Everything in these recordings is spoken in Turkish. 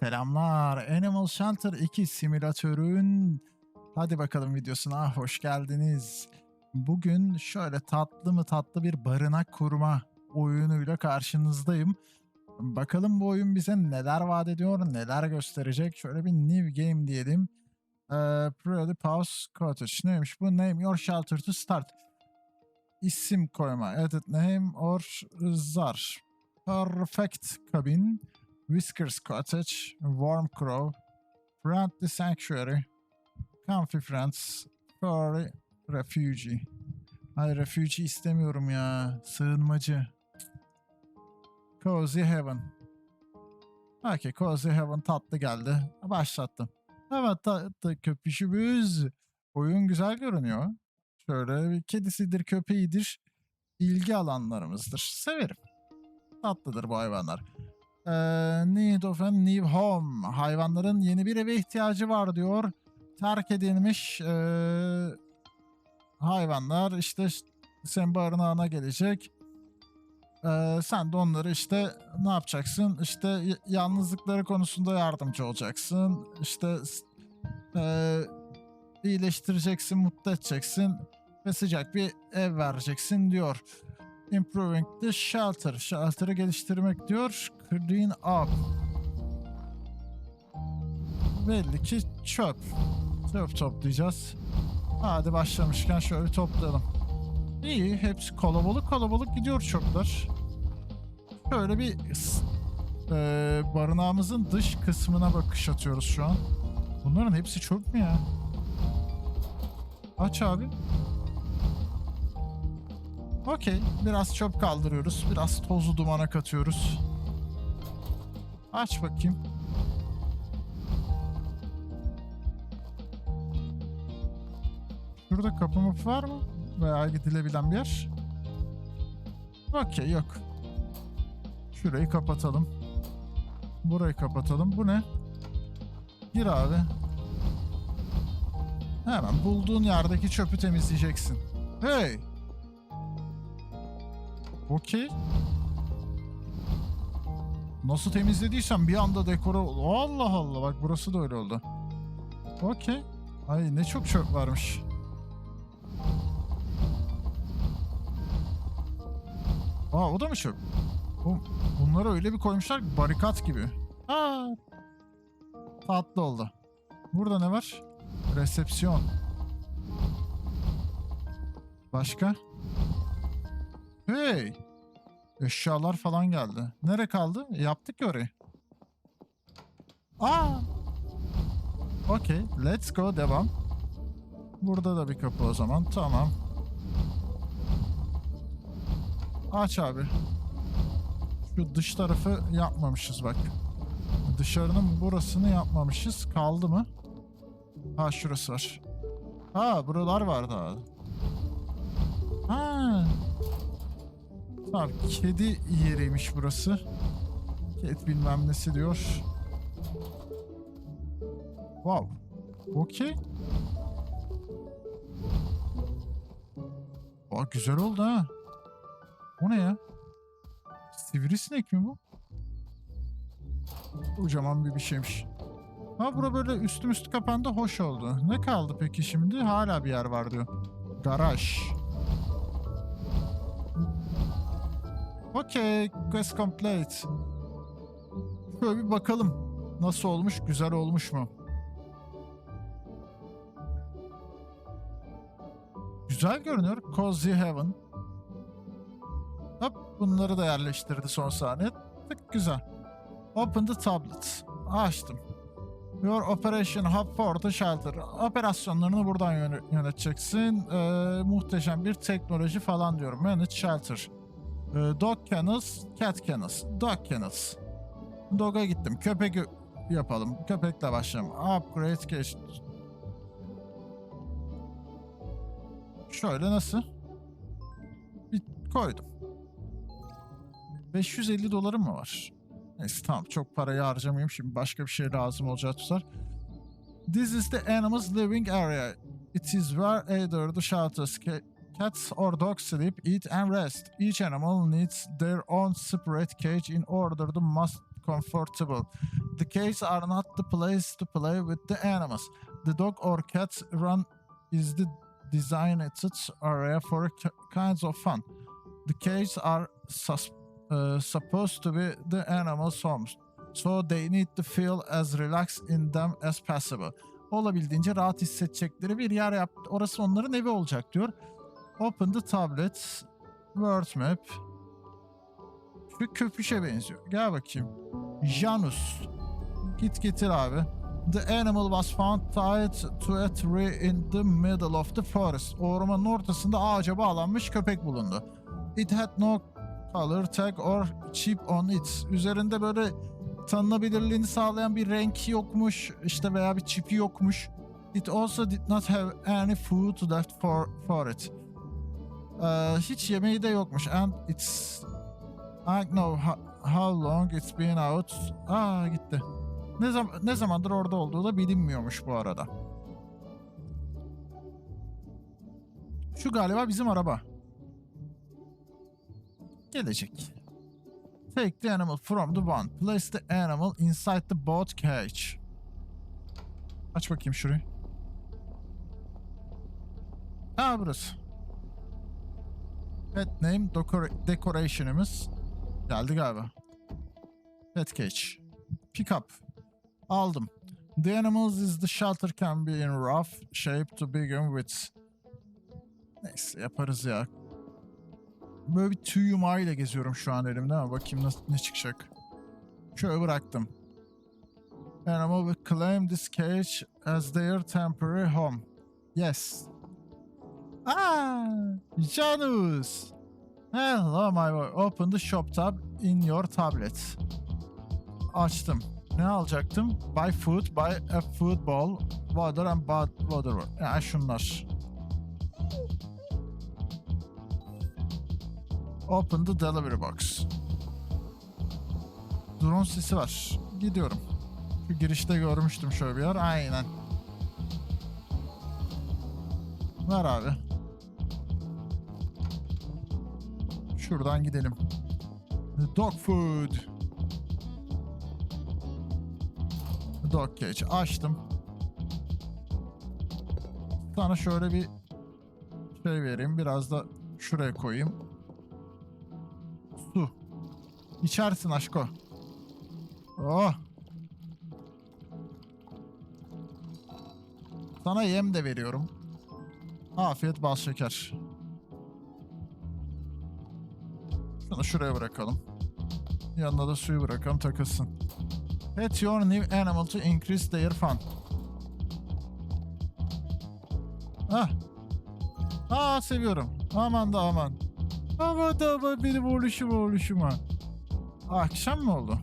Selamlar. Animal Shelter 2 simülatörün hadi bakalım videosuna hoş geldiniz. Bugün şöyle tatlı mı tatlı bir barınak kurma oyunuyla karşınızdayım. Bakalım bu oyun bize neler vaat ediyor, neler gösterecek. Şöyle bir new game diyelim. Ee, Pause Cottage. Neymiş bu? Name your shelter to start. İsim koyma. Edit name or zar. Perfect cabin. Whiskers Cottage, Warm Crow, Friendly Sanctuary, Comfy Friends, Furry Refugee. Ay refugee istemiyorum ya. Sığınmacı. Cozy Heaven. Okey Cozy Heaven tatlı geldi. Başlattım. Evet tatlı köpüşümüz. Oyun güzel görünüyor. Şöyle bir kedisidir köpeğidir. İlgi alanlarımızdır. Severim. Tatlıdır bu hayvanlar. Ee, of a new home. Hayvanların yeni bir eve ihtiyacı var diyor. Terk edilmiş ee, hayvanlar işte senin barınağına gelecek. Ee, sen de onları işte ne yapacaksın? İşte yalnızlıkları konusunda yardımcı olacaksın. İşte ee, iyileştireceksin, mutlu edeceksin ve sıcak bir ev vereceksin diyor. Improving the shelter. Shelter'ı geliştirmek diyor. Clean up. Belli ki çöp. Çöp toplayacağız. Hadi başlamışken şöyle toplayalım. İyi. Hepsi kalabalık kalabalık gidiyor çöpler. Şöyle bir eee, barınağımızın dış kısmına bakış atıyoruz şu an. Bunların hepsi çöp mü ya? Aç abi. Okey. Biraz çöp kaldırıyoruz. Biraz tozu dumana katıyoruz. Aç bakayım. Şurada kapı mapı var mı? Veya gidilebilen bir yer? Okey yok. Şurayı kapatalım. Burayı kapatalım. Bu ne? Gir abi. Hemen bulduğun yerdeki çöpü temizleyeceksin. Hey! Okey. Nasıl temizlediysem bir anda dekora... Allah Allah bak burası da öyle oldu. Okey. Ay ne çok çöp varmış. Aa o da mı çöp? Bu, bunları öyle bir koymuşlar ki barikat gibi. Aa. Tatlı oldu. Burada ne var? Resepsiyon. Başka? Hey! Eşyalar falan geldi. Nere kaldı? Yaptık ya orayı. Aa! Okey. Let's go. Devam. Burada da bir kapı o zaman. Tamam. Aç abi. Şu dış tarafı yapmamışız bak. Dışarının burasını yapmamışız. Kaldı mı? Ha şurası var. Ha buralar var daha. Tamam kedi yeriymiş burası. Ket bilmem nesi diyor. Wow. Okey. Aa güzel oldu ha. O ne ya? Sivrisinek mi bu? Kocaman bir bir şeymiş. Ha bura böyle üstüm üstü kapandı hoş oldu. Ne kaldı peki şimdi? Hala bir yer var diyor. Garaj. Okey, quest complete. Şöyle bir bakalım. Nasıl olmuş, güzel olmuş mu? Güzel görünüyor. Cozy Heaven. Hop, bunları da yerleştirdi son saniye. Tık güzel. Open the tablet. Açtım. Your operation hub for the shelter. Operasyonlarını buradan yöne- yöneteceksin. Ee, muhteşem bir teknoloji falan diyorum. Manage shelter. Ee, dog kennels, cat kennels. Dog kennels. Dog'a gittim. Köpek yapalım. Köpekle başlayalım. Upgrade geç. Şöyle nasıl? Bir koydum. 550 dolarım mı var? Neyse tamam çok parayı harcamayayım. Şimdi başka bir şey lazım olacağı tutar. This is the animals living area. It is where either the shelters cats or dogs sleep, eat and rest. Each animal needs their own separate cage in order to most comfortable. The cages are not the place to play with the animals. The dog or cat run is the designated area for kinds of fun. The cages are uh, supposed to be the animals' homes, so they need to feel as relaxed in them as possible. Olabildiğince rahat hissedecekleri bir yer yap. Orası onların evi olacak diyor. Open the tablet. World map. Şu köpüşe benziyor. Gel bakayım. Janus. Git getir abi. The animal was found tied to a tree in the middle of the forest. Ormanın ortasında ağaca bağlanmış köpek bulundu. It had no color tag or chip on it. Üzerinde böyle tanınabilirliğini sağlayan bir renk yokmuş işte veya bir çipi yokmuş. It also did not have any food left for, for it. Ee, hiç yemeği de yokmuş. And it's... I know how, long it's been out. Aa gitti. Ne, zaman ne zamandır orada olduğu da bilinmiyormuş bu arada. Şu galiba bizim araba. Gelecek. Take the animal from the one. Place the animal inside the boat cage. Aç bakayım şurayı. Aa burası. Pet name decora- decoration'ımız geldi galiba. Pet cage. Pick up. Aldım. The animals is the shelter can be in rough shape to begin with. Neyse yaparız ya. Böyle bir tüy yumağıyla geziyorum şu an elimde ama bakayım nasıl ne çıkacak. Şöyle bıraktım. Animal claim this cage as their temporary home. Yes. Ah, Janus. Hello my boy. Open the shop tab in your tablet. Açtım. Ne alacaktım? Buy food, buy a food bowl, water and bad water. Yani şunlar. Open the delivery box. Drone sesi var. Gidiyorum. Şu girişte görmüştüm şöyle bir yer. Aynen. Ver abi. Şuradan gidelim. Dog food. Dog cage açtım. Sana şöyle bir şey vereyim. Biraz da şuraya koyayım. Su. İçersin aşko. Oh. Sana yem de veriyorum. Afiyet bal şeker. Şunu şuraya bırakalım. Yanına da suyu bırakalım takılsın. Pet your new animal to increase their fun. Ah. Aa seviyorum. Aman da aman. Aman da aman benim oğluşum oğluşuma. Akşam mı oldu?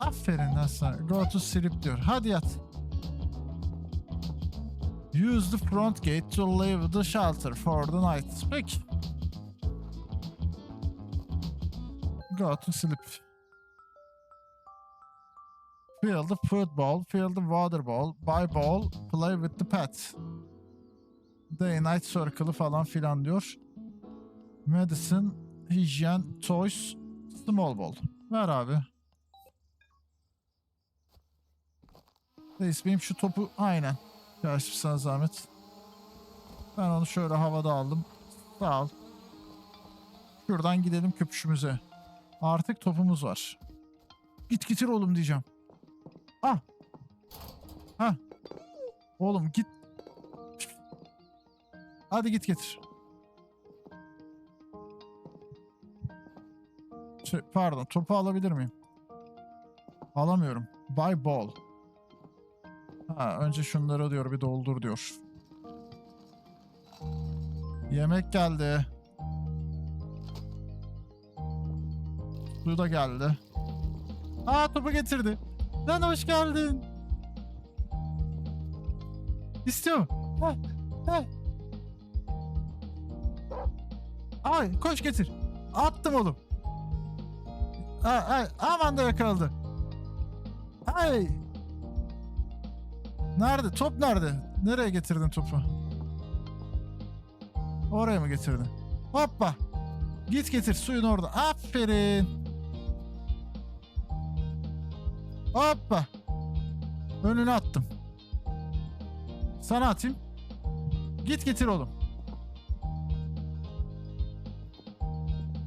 Aferin lan sana. Go to sleep diyor. Hadi yat. Use the front gate to leave the shelter for the night. Peki. Go to sleep. Fill the food bowl, fill the water bowl, buy bowl, play with the pet. Day night circle'ı falan filan diyor. Medicine, hijyen, toys, small bowl. Ver abi. Reis benim şu topu aynen. Karşı sana zahmet. Ben onu şöyle havada aldım. Sağ ol. Şuradan gidelim köpüşümüze. Artık topumuz var. Git getir oğlum diyeceğim. Ah. Ha. Oğlum git. Hadi git getir. Şey, pardon topu alabilir miyim? Alamıyorum. Buy ball. Ha, önce şunları diyor bir doldur diyor. Yemek geldi. Su da geldi. Aa topu getirdi. Lan hoş geldin. İstiyor. Ha, ha. Ay koş getir. Attım oğlum. Ay, ay, aman da yakaladı. Ay. Nerede? Top nerede? Nereye getirdin topu? Oraya mı getirdin? Hoppa. Git getir suyun orada. Aferin. Hoppa. Önüne attım. Sana atayım. Git getir oğlum.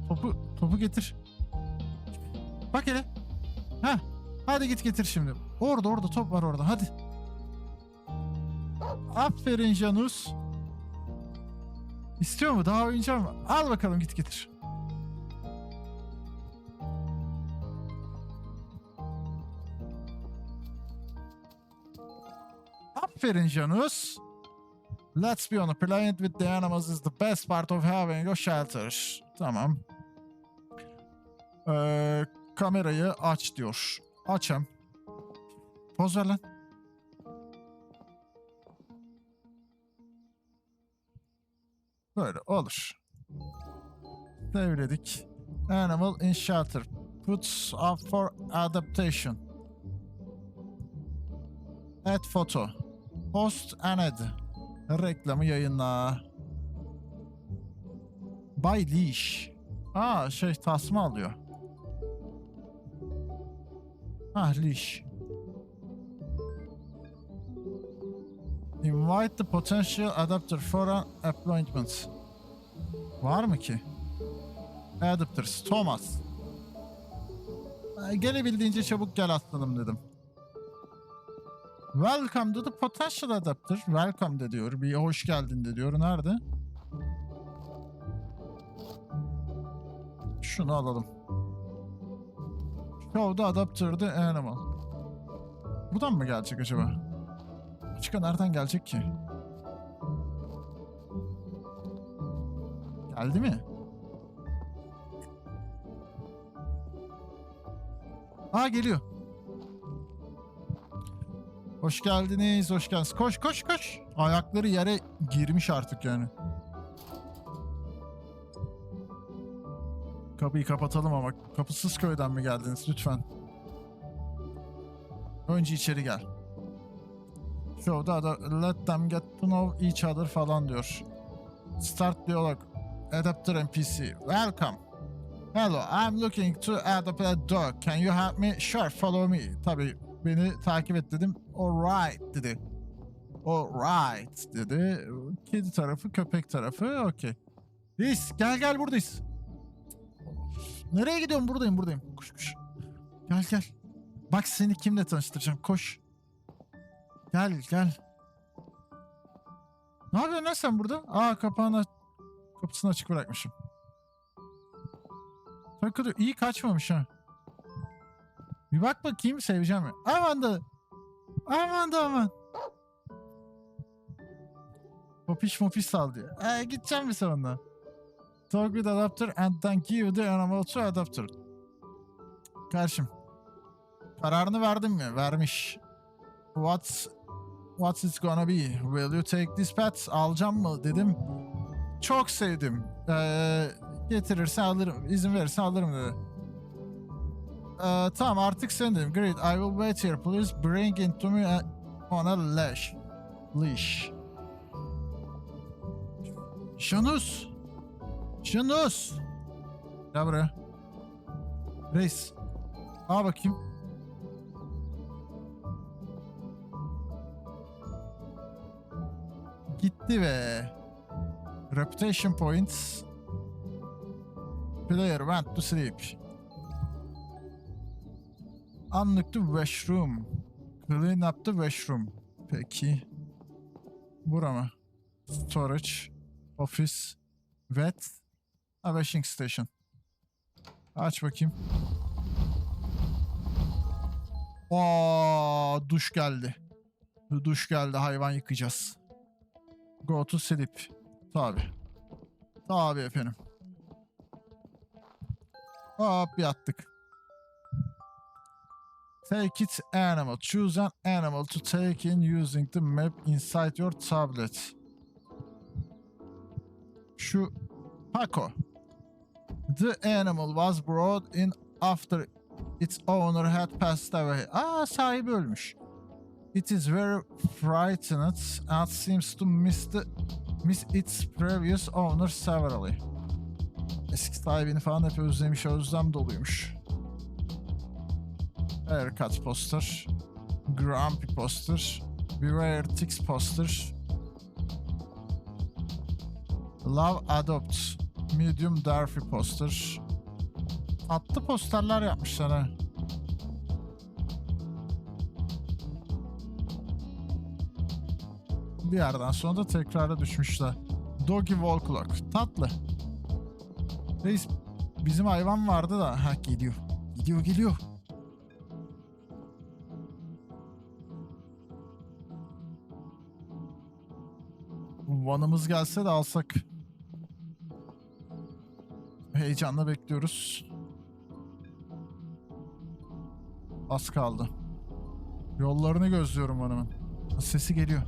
Topu topu getir. Bak hele. Ha. Hadi git getir şimdi. Orada orada top var orada. Hadi. Aferin Janus. İstiyor mu? Daha oynayacak mı? Al bakalım git getir. Aferin Janus. Let's be honest, playing with the animals is the best part of having a shelter. Tamam. Ee, kamerayı aç diyor. Açam. Poz ver lan. Böyle olur. Devredik. Animal in shelter. Puts up for adaptation. Add photo. Post and add. Reklamı yayınla. Buy leash. Aa şey tasma alıyor. Ah leash. Invite the potential adapter for an appointment. Var mı ki? Adapters. Thomas. Gelebildiğince çabuk gel aslanım dedim. Welcome to the potential adapter. Welcome de diyor. Bir hoş geldin de diyor. Nerede? Şunu alalım. Show the adapter the animal. Buradan mı gelecek acaba? Başka nereden gelecek ki? Geldi mi? Aa geliyor. Hoş geldiniz, hoş geldiniz. Koş, koş, koş. Ayakları yere girmiş artık yani. Kapıyı kapatalım ama kapısız köyden mi geldiniz lütfen? Önce içeri gel. Show'da da let them get to know each other falan diyor. Start dialog. Adapter NPC. Welcome. Hello, I'm looking to adapt a dog. Can you help me? Sure, follow me. Tabii beni takip et dedim. Alright dedi. Alright dedi. Kedi tarafı, köpek tarafı. Okey. Reis gel gel buradayız. Nereye gidiyorsun? Buradayım buradayım. Koş koş. Gel gel. Bak seni kimle tanıştıracağım. Koş. Gel gel. Ne yapıyorsun lan sen burada? Aa kapağını kapısını açık bırakmışım. Takılıyor. İyi kaçmamış ha. Bir bak bakayım seveceğim mi? Aman da. Aman da aman. Popiş mopiş sal diyor. Ee, gideceğim mi sonunda? Talk with adapter and then give the animal to adapter. Karşım. Kararını verdin mi? Vermiş. What's What's it gonna be? Will you take this pet? Alacağım mı dedim. Çok sevdim. Ee, getirirse alırım. izin verirse alırım dedi. Ee, tamam artık sen dedim. Great. I will wait here. Please bring it to me on a leash. Leash. Şanus. Şanus. Gel buraya. Reis. Al bakayım. Gitti be. Reputation points. Player went to sleep. Unlock the washroom. Clean up the washroom. Peki. Bura mı? Storage. Office. Vet. Ha, washing station. Aç bakayım. Aa, duş geldi. Duş geldi. Hayvan yıkayacağız. Go to sleep. Tabi. Tabi efendim. Hop yattık. Take it animal. Choose an animal to take in using the map inside your tablet. Şu Paco. The animal was brought in after its owner had passed away. Aa sahibi ölmüş. It is very frightened and seems to miss the miss its previous owner severally. Eski sahibini falan hep özlemiş, özlem doluymuş. Haircut poster. Grumpy poster. Beware Tix poster. Love Adopt. Medium Darby poster. Tatlı posterler yapmışlar ha. Bir yerden sonra da tekrara düşmüşler. Doggy Wall Clock. Tatlı. Reis bizim hayvan vardı da. Ha gidiyor. Gidiyor geliyor. Van'ımız gelse de alsak. Heyecanla bekliyoruz. Az kaldı. Yollarını gözlüyorum Van'ımın. Sesi geliyor.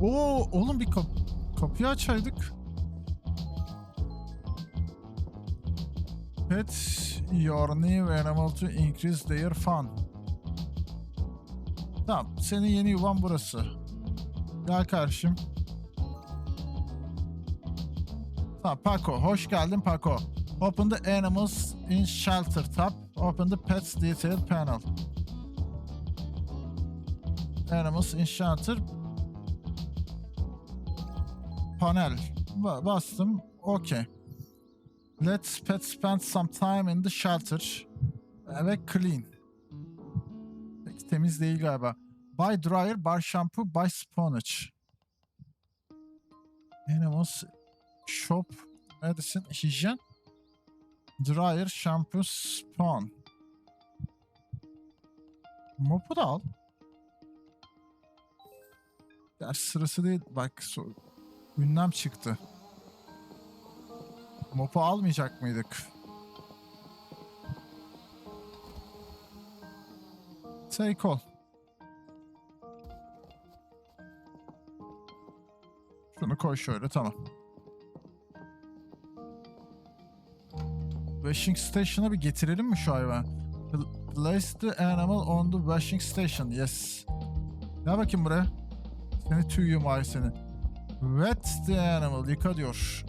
Oo oğlum bir kap kapıyı açaydık. Pet your new animal to increase their fun. Tamam senin yeni yuvan burası. Gel kardeşim. Tamam Paco hoş geldin Paco. Open the animals in shelter tab. Open the pets detail panel. Animals in shelter panel. Ba- bastım. Okay. Let's pet spend some time in the shelter. Ve clean. Temiz değil galiba. Buy dryer, bar shampoo, buy sponge. Animals shop, medicine, hijyen. Dryer, shampoo, spawn. Mopu da al. Ders sırası değil. Bak so- ünlem çıktı. Mopu almayacak mıydık? Take all. Şunu koy şöyle tamam. Washing Station'a bir getirelim mi şu hayvanı? Pl- Place the animal on the washing station. Yes. Gel bakayım buraya. Seni tüy yumağı seni. Wet the animal. Yıka diyor.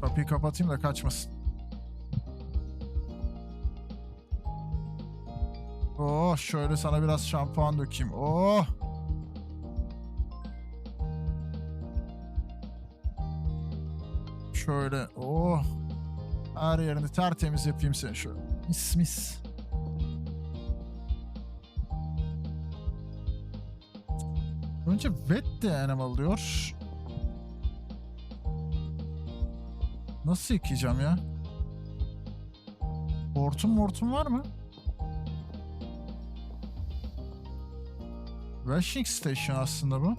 Kapıyı kapatayım da kaçmasın. Oh şöyle sana biraz şampuan dökeyim. Oh. Şöyle oh. Her yerini tertemiz yapayım seni şöyle. Mis mis. Önce wet the animal diyor. Nasıl yıkayacağım ya? Hortum mortum var mı? Washing station aslında bu.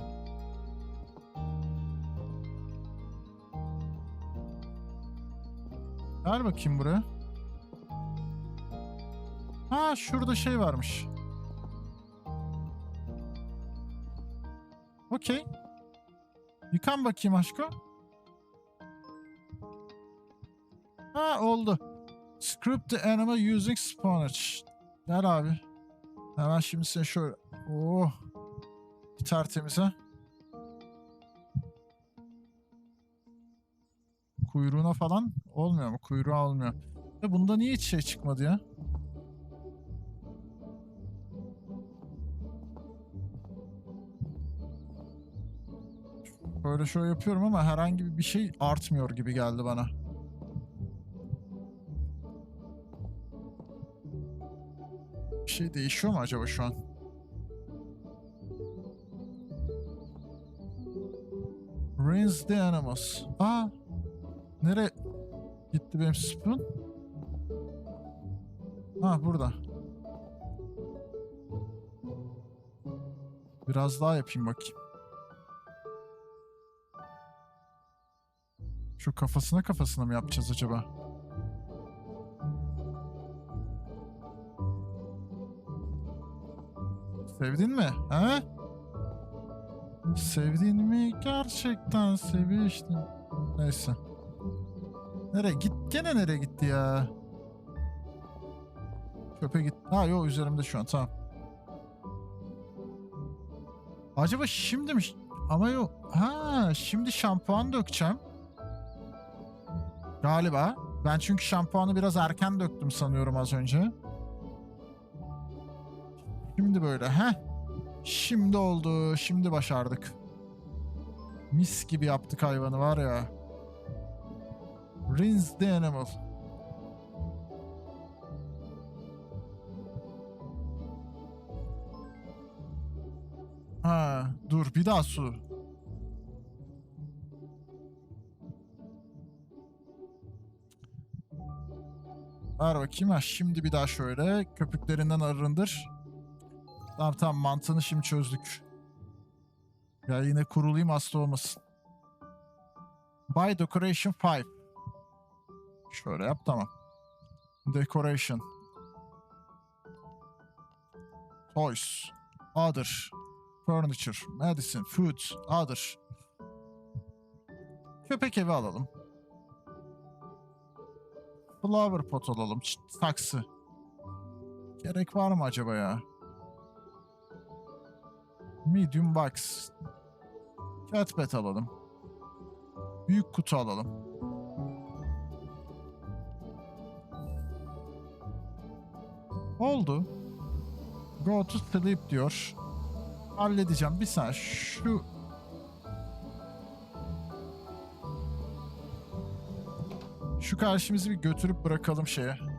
Ver bakayım buraya. Ha şurada şey varmış. Okey. Yıkan bakayım aşkım. Ha oldu. Script the animal using sponge. Gel abi. Hemen şimdi sen şöyle. Oh. Tertemize. Kuyruğuna falan olmuyor mu? Kuyruğa olmuyor. Ve bunda niye hiç şey çıkmadı ya? Böyle şöyle yapıyorum ama herhangi bir şey artmıyor gibi geldi bana. Bir şey değişiyor mu acaba şu an? The animals. Aa, nereye gitti benim spoon? Ha burada. Biraz daha yapayım bakayım. Şu kafasına kafasına mı yapacağız acaba? Sevdin mi? He? Sevdin mi? Gerçekten seviştim. Neyse. Nereye git? Gene nereye gitti ya? Çöpe git. Ha yok üzerimde şu an tamam. Acaba şimdi mi? Ama yok. Ha şimdi şampuan dökeceğim. Galiba. Ben çünkü şampuanı biraz erken döktüm sanıyorum az önce. Şimdi böyle he. Şimdi oldu. Şimdi başardık. Mis gibi yaptık hayvanı var ya. Rinse the animal. Ha, dur bir daha su. Ver bakayım. Ha, şimdi bir daha şöyle köpüklerinden arındır. Tamam tamam mantığını şimdi çözdük. Ya yine kurulayım hasta olmasın. Buy decoration 5. Şöyle yap tamam. Decoration. Toys. Other. Furniture. Medicine. Food. Other. Köpek evi alalım. Flower pot alalım. Saksı. Gerek var mı acaba ya? Medium box. Cat bed alalım. Büyük kutu alalım. Oldu. Go to sleep diyor. Halledeceğim. Bir saniye. Şu... Şu karşımızı bir götürüp bırakalım şeye.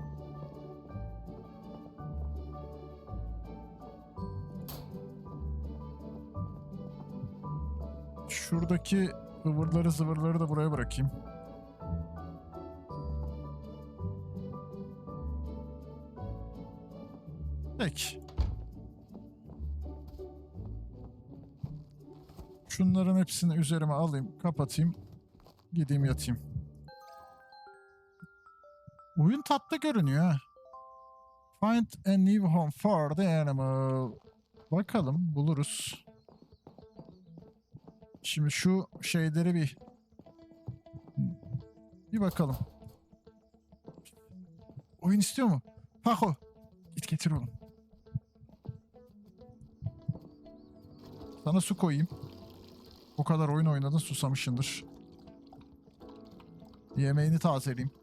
Şuradaki ıvırları zıvırları da buraya bırakayım. Peki. Şunların hepsini üzerime alayım, kapatayım. Gideyim yatayım. Oyun tatlı görünüyor. Find a new home for the animal. Bakalım buluruz. Şimdi şu şeyleri bir bir bakalım. Oyun istiyor mu? Paco. Git getir oğlum. Sana su koyayım. O kadar oyun oynadın susamışındır. Yemeğini tazeleyeyim.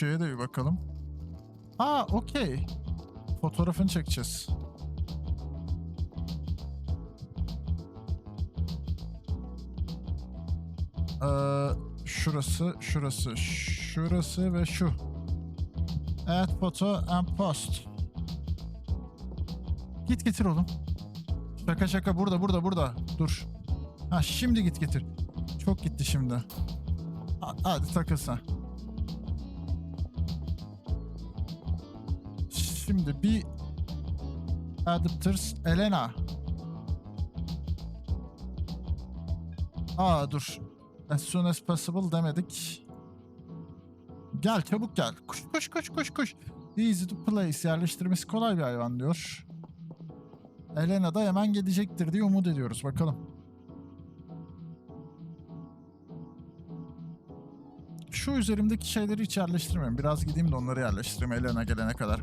Şeye de bir bakalım. Aa okey. Fotoğrafını çekeceğiz. Ee, şurası, şurası, şurası ve şu. Add photo and post. Git getir oğlum. Şaka şaka burada burada burada. Dur. Ha şimdi git getir. Çok gitti şimdi. Ha- Hadi takıl Şimdi bir Adapters Elena. Aa dur. As soon as possible demedik. Gel çabuk gel. Koş koş koş koş koş. Easy to place. Yerleştirmesi kolay bir hayvan diyor. Elena da hemen gelecektir diye umut ediyoruz. Bakalım. Şu üzerimdeki şeyleri hiç yerleştirmiyorum. Biraz gideyim de onları yerleştireyim Elena gelene kadar.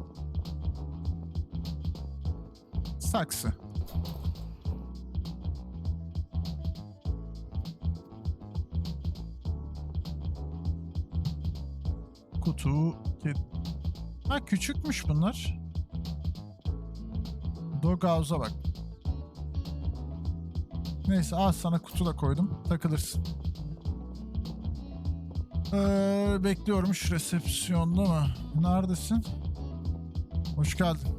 Saksı. Kutu. Ha küçükmüş bunlar. Doghouse'a bak. Neyse al sana kutu da koydum. Takılırsın. Ee, bekliyormuş resepsiyonda mı? Neredesin? Hoş geldin.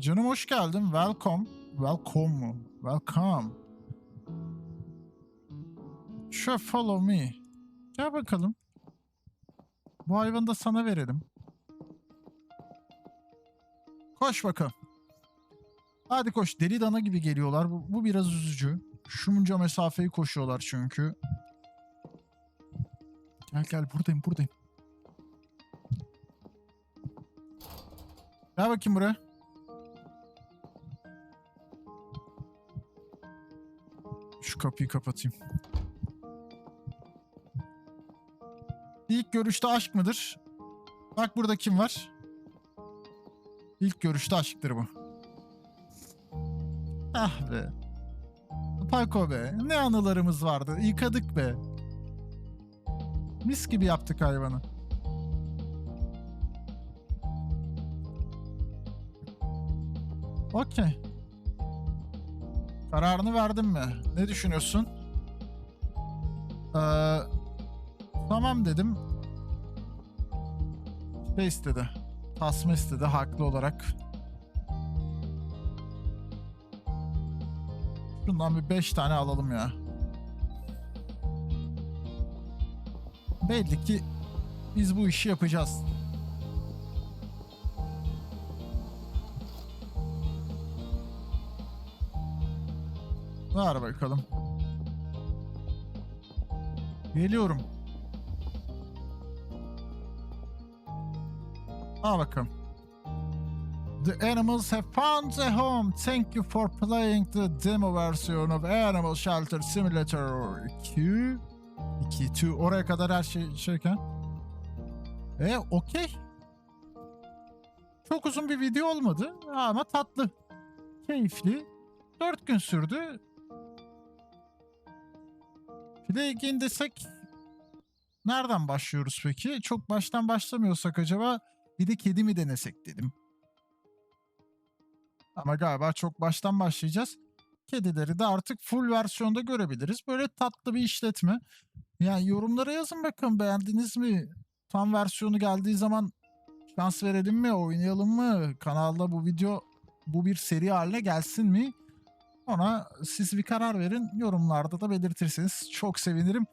Canım hoş geldin. Welcome. Welcome mu? Welcome. Sure follow me. Gel bakalım. Bu hayvanı da sana verelim. Koş bakalım. Hadi koş. Deli dana gibi geliyorlar. Bu, bu biraz üzücü. Şunca mesafeyi koşuyorlar çünkü. Gel gel buradayım buradayım. Gel bakayım buraya. Şu kapıyı kapatayım. İlk görüşte aşk mıdır? Bak burada kim var? İlk görüşte aşktır bu. Ah be. Paco be. Ne anılarımız vardı. Yıkadık be. Mis gibi yaptık hayvanı. Okey. Kararını verdin mi? Ne düşünüyorsun? Ee, tamam dedim. Şey istedi. Tasma istedi haklı olarak. Şundan bir 5 tane alalım ya. Belli ki biz bu işi yapacağız. Ver bakalım. Geliyorum. Al bakalım. The animals have found a home. Thank you for playing the demo version of Animal Shelter Simulator 2. 2, 2. Oraya kadar her şey şeyken. E okey. Çok uzun bir video olmadı ama tatlı. Keyifli. 4 gün sürdü. Plague'in desek nereden başlıyoruz peki? Çok baştan başlamıyorsak acaba bir de kedi mi denesek dedim. Ama galiba çok baştan başlayacağız. Kedileri de artık full versiyonda görebiliriz. Böyle tatlı bir işletme. Yani yorumlara yazın bakalım beğendiniz mi? Tam versiyonu geldiği zaman şans verelim mi? Oynayalım mı? Kanalda bu video bu bir seri haline gelsin mi? Ona siz bir karar verin. Yorumlarda da belirtirseniz çok sevinirim.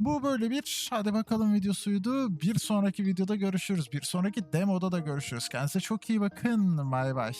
Bu böyle bir hadi bakalım videosuydu. Bir sonraki videoda görüşürüz. Bir sonraki demoda da görüşürüz. Kendinize çok iyi bakın. Bay bay.